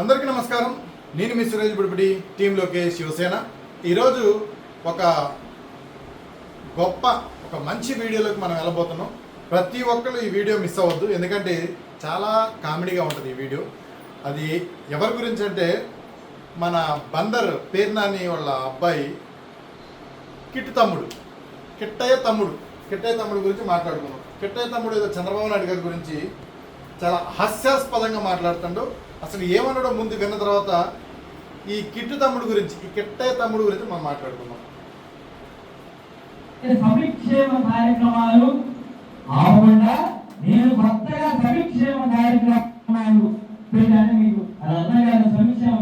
అందరికీ నమస్కారం. నేను మీ సురేష్ బుడిపిడి టీం శివసేన. ఈరోజు ఒక గొప్ప ఒక మంచి వీడియోలోకి మనం వెళ్ళబోతున్నాం. ప్రతి ఒక్కరు ఈ వీడియో మిస్ అవ్వద్దు. ఎందుకంటే చాలా కామెడీగా ఉంటుంది ఈ వీడియో. అది ఎవరి గురించి అంటే మన బందర్ పేర్నాని వాళ్ళ అబ్బాయి కిట్టు తమ్ముడు. కిట్టయ్య తమ్ముడు. కిట్టయ్య తమ్ముడు గురించి మాట్లాడుకున్నాం కిట్టయ్య తమ్ముడు ఏదో చంద్రబాబు నాయుడు గారి గురించి చాలా హాస్యాస్పదంగా మాట్లాడుతుండు. అసలు ఏమన్నాడో ముందు విన్న తర్వాత ఈ కిట్టు తమ్ముడు గురించి ఈ కిట్టయ్య తమ్ముడు గురించి మనం మాట్లాడుకుందాం. సంక్షేమ కార్యక్రమాలు ఆపకుండా నేను కొత్తగా సంక్షేమ కార్యక్రమాలు పెట్టాను మీకు. అది అన్నా కాదు సంక్షేమ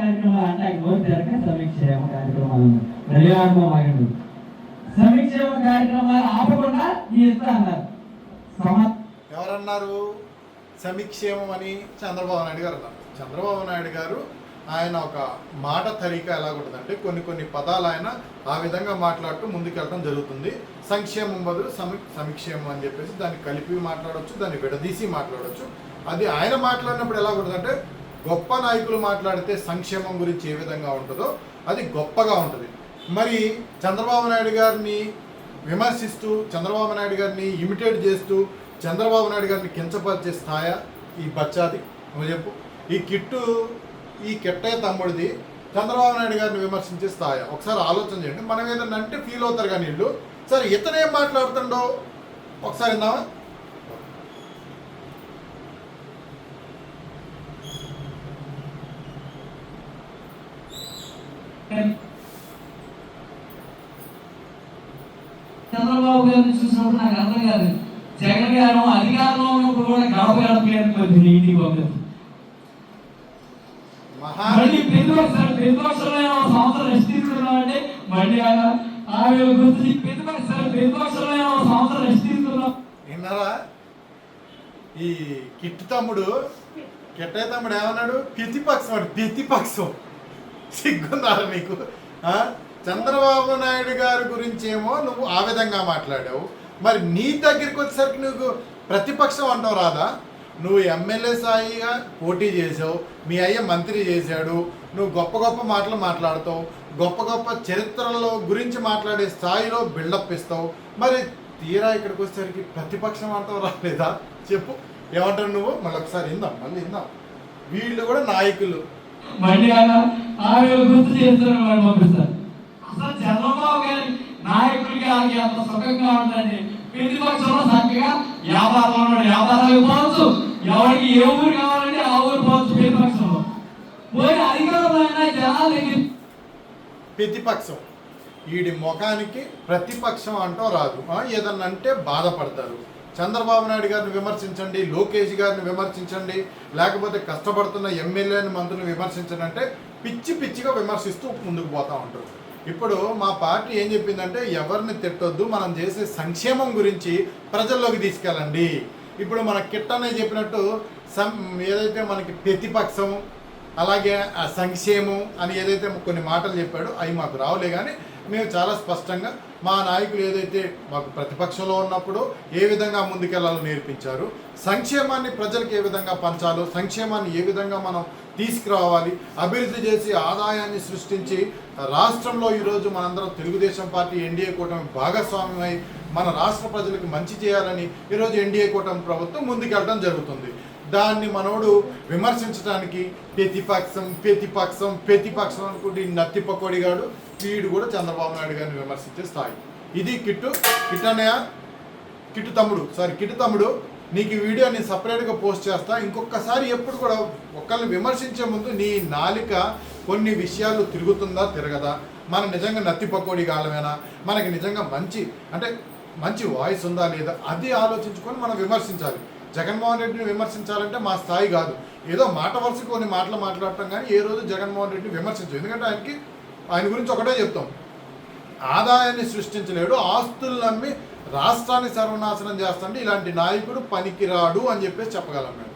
కార్యక్రమాలు అంటే నోరు తెరక సంక్షేమ కార్యక్రమాలు. ప్రయోగమాగండి సంక్షేమ కార్యక్రమాలు ఆపకుండా ఈ ఇస్తా అన్నారు. సమ ఎవరన్నారు? సమిక్షేమం అని చంద్రబాబు నాయుడు గారు అన్నారు. చంద్రబాబు నాయుడు గారు ఆయన ఒక మాట తరీకా ఎలాగుంటుందంటే కొన్ని కొన్ని పదాలు ఆయన ఆ విధంగా మాట్లాడుతూ ముందుకెళ్ళడం జరుగుతుంది. సంక్షేమం బదులు సమీ సమిక్షేమం అని చెప్పేసి దాన్ని కలిపి మాట్లాడవచ్చు దాన్ని విడదీసి మాట్లాడవచ్చు అది ఆయన మాట్లాడినప్పుడు ఎలా ఉంటుందంటే గొప్ప నాయకులు మాట్లాడితే సంక్షేమం గురించి ఏ విధంగా ఉంటుందో అది గొప్పగా ఉంటుంది. మరి చంద్రబాబు నాయుడు గారిని విమర్శిస్తూ చంద్రబాబు నాయుడు గారిని ఇమిటేట్ చేస్తూ చంద్రబాబు నాయుడు గారిని కించపరిచే స్థాయి ఈ బచ్చాది. నువ్వు చెప్పు. ఈ కిట్టు ఈ కిట్టే తమ్ముడిది చంద్రబాబు నాయుడు గారిని విమర్శించే స్థాయి. ఒకసారి ఆలోచన చేయండి. మనం ఏదన్నా అంటే ఫీల్ అవుతారు కానీ వీళ్ళు. సరే ఇతను ఏం మాట్లాడుతుండో ఒకసారి ఇందామా చంద్రబాబు గారిని చూసినప్పుడు నాకు అర్థం కాదు జగన్ గారు అధికారంలో ఉన్నప్పుడు కూడా గడప గడపలేదు నీటి మళ్ళీ ప్రతిపక్షాలు సంవత్సరం రెస్ట్ తీసుకున్నామంటే మళ్ళీ ఆమె ప్రతిపక్షాలు సంవత్సరం రెస్ట్ తీసుకున్నాం విన్నారా? ఈ కిట్టు తమ్ముడు కిట్టయ్య తమ్ముడు ఏమన్నాడు? ప్రతిపక్షం వాడు ప్రతిపక్షం సిగ్గుందారా మీకు చంద్రబాబు నాయుడు గారి గురించి ఏమో నువ్వు ఆ విధంగా మాట్లాడావు. మరి నీ దగ్గరికి వచ్చేసరికి నువ్వు ప్రతిపక్షం అంటావు రాదా నువ్వు ఎమ్మెల్యే స్థాయిగా పోటీ చేసావు మీ అయ్య మంత్రి చేశాడు నువ్వు గొప్ప గొప్ప మాటలు మాట్లాడతావు గొప్ప గొప్ప చరిత్రలో గురించి మాట్లాడే స్థాయిలో బిల్డప్ ఇస్తావు. మరి తీరా ఇక్కడికి వచ్చేసరికి ప్రతిపక్షం అంటావు రాలేదా? చెప్పు. ఏమంటావు నువ్వు? మళ్ళీ ఒకసారి ఇందాం మళ్ళీ ఇందాం వీళ్ళు కూడా నాయకులు. మళ్ళీ ఆయన గుర్తు చేస్తున్న పంపిస్తారు. నాయకుడికి ఆమెకి అంత సుఖంగా ఉండండి ప్రతిపక్షంలో చక్కగా వ్యాపారంలో ఉన్నాడు. వ్యాపారాలు పోవచ్చు. ఎవరికి ఏ ఊరు కావాలంటే ఆ ఊరు పోవచ్చు ప్రతిపక్షంలో పోయి అధికారంలో అయినా ప్రతిపక్షం వీడి ముఖానికి ప్రతిపక్షం అంటూ రాదు. ఏదన్నా అంటే బాధపడతారు. చంద్రబాబు నాయుడు గారిని విమర్శించండి లోకేష్ గారిని విమర్శించండి లేకపోతే కష్టపడుతున్న ఎమ్మెల్యేని మంత్రులను విమర్శించండి అంటే పిచ్చి పిచ్చిగా విమర్శిస్తూ ముందుకు పోతూ ఉంటారు. ఇప్పుడు మా పార్టీ ఏం చెప్పిందంటే ఎవరిని తిట్టొద్దు మనం చేసే సంక్షేమం గురించి ప్రజల్లోకి తీసుకెళ్ళండి. ఇప్పుడు మన కిట్టనే చెప్పినట్టు సం ఏదైతే మనకి ప్రతిపక్షం అలాగే ఆ సంక్షేమం అని ఏదైతే కొన్ని మాటలు చెప్పాడో అవి మాకు రావులే కానీ మేము చాలా స్పష్టంగా మా నాయకులు ఏదైతే మాకు ప్రతిపక్షంలో ఉన్నప్పుడు ఏ విధంగా ముందుకెళ్ళాలో నేర్పించారు. సంక్షేమాన్ని ప్రజలకు ఏ విధంగా పంచాలో సంక్షేమాన్ని ఏ విధంగా మనం తీసుకురావాలి. అభివృద్ధి చేసి ఆదాయాన్ని సృష్టించి రాష్ట్రంలో ఈరోజు మనందరం తెలుగుదేశం పార్టీ ఎన్డీఏ కూటమి భాగస్వామ్యమై మన రాష్ట్ర ప్రజలకు మంచి చేయాలని ఈరోజు ఎన్డీఏ కూటమి ప్రభుత్వం ముందుకెళ్ళడం జరుగుతుంది. దాన్ని మనోడు విమర్శించడానికి ప్రతిపక్షం ప్రతిపక్షం ప్రతిపక్షం అనుకుంటే ఈ నత్తి పకోడిగాడు వీడు కూడా చంద్రబాబు నాయుడు గారిని విమర్శించే స్థాయి. ఇది కిట్టు కిట్టనయ్య కిట్టు తమ్ముడు సారీ కిట్టు తమ్ముడు నీకు ఈ వీడియో నేను సపరేట్గా పోస్ట్ చేస్తా. ఇంకొకసారి ఎప్పుడు కూడా ఒకళ్ళని విమర్శించే ముందు నీ నాలిక కొన్ని విషయాలు తిరుగుతుందా తిరగదా? మన నిజంగా నత్తి పకోడి గాలమేనా మనకి నిజంగా మంచి అంటే మంచి వాయిస్ ఉందా లేదా? అది ఆలోచించుకొని మనం విమర్శించాలి. జగన్మోహన్ రెడ్డిని విమర్శించాలంటే మా స్థాయి కాదు. ఏదో మాట వరుసకు కొన్ని మాటలు మాట్లాడటం కానీ ఏ రోజు జగన్మోహన్ రెడ్డిని విమర్శించు. ఎందుకంటే ఆయనకి ఆయన గురించి ఒకటే చెప్తాం. ఆదాయాన్ని సృష్టించలేడు ఆస్తులు నమ్మి రాష్ట్రాన్ని సర్వనాశనం చేస్తుంటే ఇలాంటి నాయకుడు పనికిరాడు అని చెప్పేసి చెప్పగలం మేము.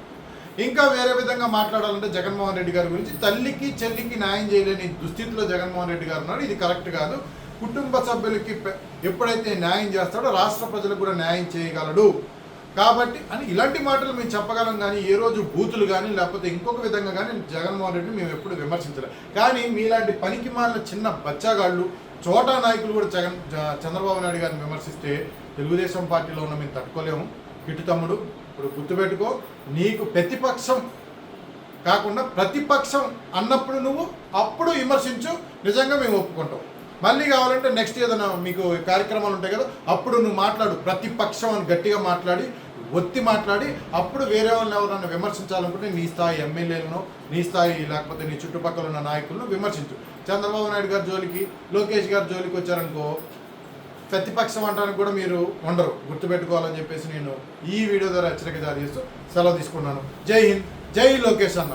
ఇంకా వేరే విధంగా మాట్లాడాలంటే జగన్మోహన్ రెడ్డి గారి గురించి తల్లికి చెల్లికి న్యాయం చేయలేని దుస్థితిలో జగన్మోహన్ రెడ్డి గారు ఉన్నాడు ఇది కరెక్ట్ కాదు. కుటుంబ సభ్యులకి ఎప్పుడైతే న్యాయం చేస్తాడో రాష్ట్ర ప్రజలకు కూడా న్యాయం చేయగలడు. కాబట్టి అని ఇలాంటి మాటలు మేము చెప్పగలం కానీ ఏ రోజు బూతులు కానీ లేకపోతే ఇంకొక విధంగా కానీ జగన్మోహన్ రెడ్డిని మేము ఎప్పుడు విమర్శించలేం కానీ మీలాంటి పనికి మాలిన చిన్న బచ్చాగాళ్ళు చోటా నాయకులు కూడా జగన్ చంద్రబాబు నాయుడు గారిని విమర్శిస్తే తెలుగుదేశం పార్టీలో ఉన్న మేము తట్టుకోలేము. ఇటు తమ్ముడు ఇప్పుడు గుర్తుపెట్టుకో నీకు ప్రతిపక్షం కాకుండా ప్రతిపక్షం అన్నప్పుడు నువ్వు అప్పుడు విమర్శించు నిజంగా మేము ఒప్పుకుంటాం. మళ్ళీ కావాలంటే నెక్స్ట్ ఏదైనా మీకు కార్యక్రమాలు ఉంటాయి కదా అప్పుడు నువ్వు మాట్లాడు. ప్రతిపక్షం అని గట్టిగా మాట్లాడి ఒత్తి మాట్లాడి అప్పుడు వేరే వాళ్ళని ఎవరైనా విమర్శించాలనుకుంటే నీ స్థాయి ఎమ్మెల్యేలను నీ స్థాయి లేకపోతే నీ చుట్టుపక్కల ఉన్న నాయకులను విమర్శించు. చంద్రబాబు నాయుడు గారి జోలికి లోకేష్ గారి జోలికి వచ్చారనుకో ప్రతిపక్షం అంటానికి కూడా మీరు ఉండరు. గుర్తుపెట్టుకోవాలని చెప్పేసి నేను ఈ వీడియో ద్వారా హెచ్చరిక జారీ చేస్తూ సెలవు తీసుకున్నాను జై హింద్. జై లోకేష్ అన్న.